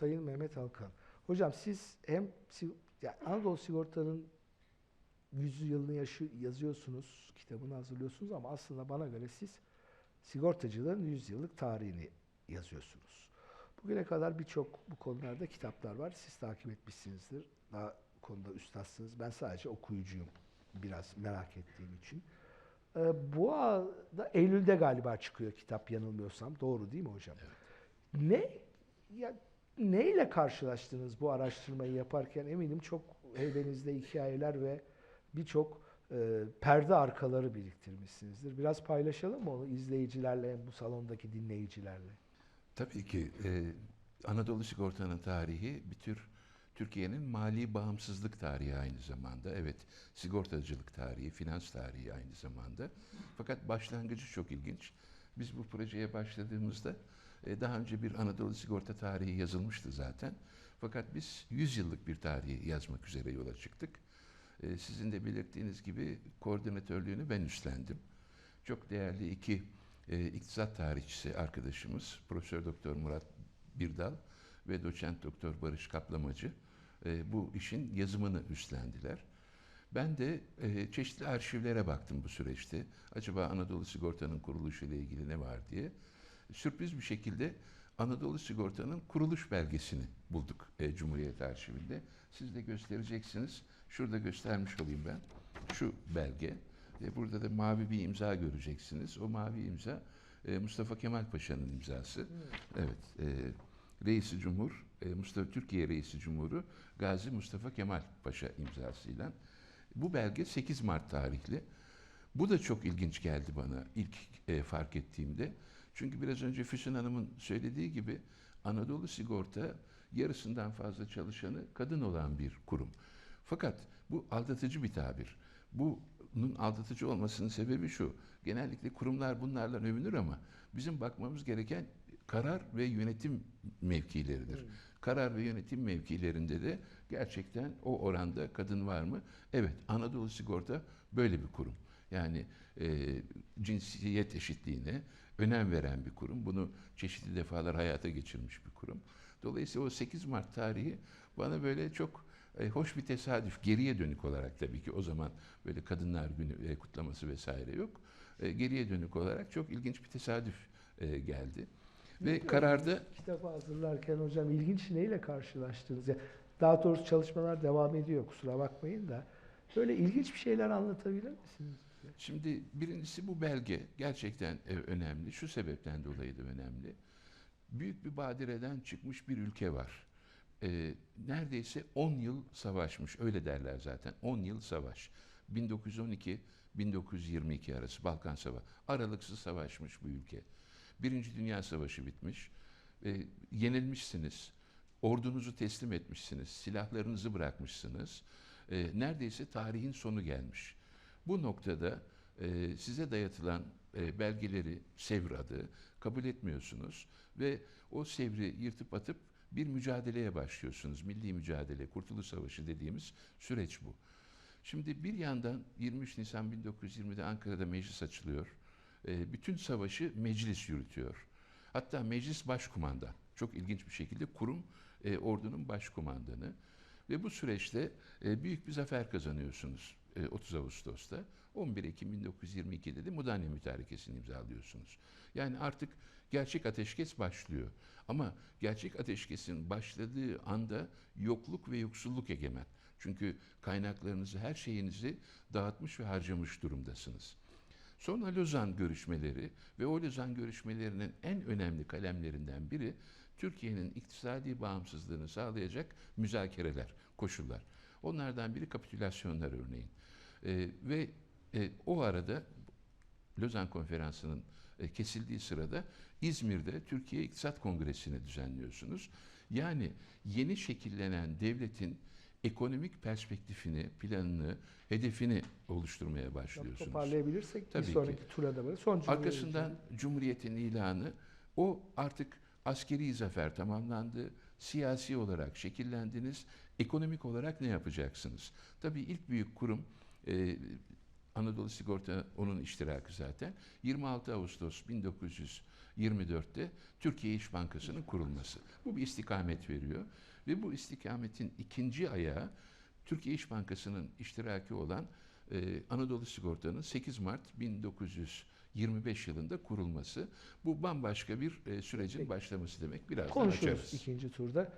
Sayın Mehmet Alkan. Hocam siz hem si- ya Anadolu Sigorta'nın 100 yılını yaşı, yazıyorsunuz, kitabını hazırlıyorsunuz ama aslında bana göre siz sigortacılığın 100 yıllık tarihini yazıyorsunuz. Bugüne kadar birçok bu konularda kitaplar var. Siz takip etmişsinizdir. Daha bu konuda üstadsınız. Ben sadece okuyucuyum. Biraz merak ettiğim için. Ee, bu arada Eylül'de galiba çıkıyor kitap yanılmıyorsam. Doğru değil mi hocam? Ne ya neyle karşılaştınız bu araştırmayı yaparken? Eminim çok evinizde hikayeler ve birçok e, perde arkaları biriktirmişsinizdir. Biraz paylaşalım mı onu izleyicilerle, bu salondaki dinleyicilerle? Tabii ki e, Anadolu Sigorta'nın tarihi bir tür Türkiye'nin mali bağımsızlık tarihi aynı zamanda. Evet, sigortacılık tarihi, finans tarihi aynı zamanda. Fakat başlangıcı çok ilginç. Biz bu projeye başladığımızda daha önce bir Anadolu Sigorta tarihi yazılmıştı zaten. Fakat biz 100 yıllık bir tarihi yazmak üzere yola çıktık. E, sizin de belirttiğiniz gibi koordinatörlüğünü ben üstlendim. Çok değerli iki e, iktisat tarihçisi arkadaşımız Profesör Doktor Murat Birdal ve Doçent Doktor Barış Kaplamacı e, bu işin yazımını üstlendiler. Ben de e, çeşitli arşivlere baktım bu süreçte. Acaba Anadolu Sigorta'nın kuruluşu ile ilgili ne var diye. Sürpriz bir şekilde Anadolu Sigorta'nın kuruluş belgesini bulduk e, Cumhuriyet Arşivinde. Siz de göstereceksiniz. Şurada göstermiş olayım ben. Şu belge. E, burada da mavi bir imza göreceksiniz. O mavi imza e, Mustafa Kemal Paşa'nın imzası. Evet. E, Reisi Cumhur, e, Mustafa Türkiye Reisi Cumhuru Gazi Mustafa Kemal Paşa imzasıyla. Bu belge 8 Mart tarihli. Bu da çok ilginç geldi bana ilk e, fark ettiğimde. Çünkü biraz önce Füsun Hanım'ın söylediği gibi Anadolu Sigorta yarısından fazla çalışanı kadın olan bir kurum. Fakat bu aldatıcı bir tabir. Bunun aldatıcı olmasının sebebi şu. Genellikle kurumlar bunlarla övünür ama bizim bakmamız gereken karar ve yönetim mevkileridir. Karar ve yönetim mevkilerinde de gerçekten o oranda kadın var mı? Evet, Anadolu Sigorta böyle bir kurum. Yani e, cinsiyet eşitliğine önem veren bir kurum. Bunu çeşitli defalar hayata geçirmiş bir kurum. Dolayısıyla o 8 Mart tarihi bana böyle çok e, hoş bir tesadüf. Geriye dönük olarak tabii ki o zaman böyle Kadınlar Günü e, kutlaması vesaire yok. E, geriye dönük olarak çok ilginç bir tesadüf e, geldi. Ve kararda Kitabı hazırlarken hocam ilginç neyle karşılaştınız? Ya, daha doğrusu çalışmalar devam ediyor kusura bakmayın da. Böyle ilginç bir şeyler anlatabilir misiniz? Şimdi birincisi bu belge gerçekten e, önemli. Şu sebepten dolayı da önemli. Büyük bir badireden çıkmış bir ülke var. E, neredeyse 10 yıl savaşmış. Öyle derler zaten. 10 yıl savaş. 1912-1922 arası Balkan Savaşı. Aralıksız savaşmış bu ülke. Birinci Dünya Savaşı bitmiş. E, yenilmişsiniz. Ordunuzu teslim etmişsiniz. Silahlarınızı bırakmışsınız. E, neredeyse tarihin sonu gelmiş. Bu noktada e, size dayatılan e, belgeleri, sevr adı kabul etmiyorsunuz ve o sevri yırtıp atıp bir mücadeleye başlıyorsunuz. Milli mücadele, Kurtuluş Savaşı dediğimiz süreç bu. Şimdi bir yandan 23 Nisan 1920'de Ankara'da meclis açılıyor. E, bütün savaşı meclis yürütüyor. Hatta meclis başkumandan. Çok ilginç bir şekilde kurum e, ordunun başkumandanı. Ve bu süreçte e, büyük bir zafer kazanıyorsunuz 30 Ağustos'ta. 11 Ekim 1922'de de Mudanya Mütarekesi'ni imzalıyorsunuz. Yani artık gerçek ateşkes başlıyor. Ama gerçek ateşkesin başladığı anda yokluk ve yoksulluk egemen. Çünkü kaynaklarınızı, her şeyinizi dağıtmış ve harcamış durumdasınız. Sonra Lozan görüşmeleri ve o Lozan görüşmelerinin en önemli kalemlerinden biri Türkiye'nin iktisadi bağımsızlığını sağlayacak müzakereler, koşullar. Onlardan biri kapitülasyonlar örneğin. Ee, ve e, o arada Lozan Konferansı'nın e, kesildiği sırada İzmir'de Türkiye İktisat Kongresi'ni düzenliyorsunuz. Yani yeni şekillenen devletin ekonomik perspektifini, planını, hedefini oluşturmaya başlıyorsunuz. Toparlayabilirsek Tabii bir ki. sonraki tura da böyle. Son Arkasından Cumhuriyet'in ilanı o artık askeri zafer tamamlandı. Siyasi olarak şekillendiniz. Ekonomik olarak ne yapacaksınız? Tabii ilk büyük kurum e, Anadolu Sigorta onun iştirakı zaten. 26 Ağustos 1924'te Türkiye İş Bankası'nın kurulması. Bu bir istikamet veriyor ve bu istikametin ikinci ayağı Türkiye İş Bankası'nın iştiraki olan e, Anadolu Sigorta'nın 8 Mart 1925 yılında kurulması. Bu bambaşka bir e, sürecin Peki. başlaması demek. Birazdan Konuşuruz açarız. ikinci turda.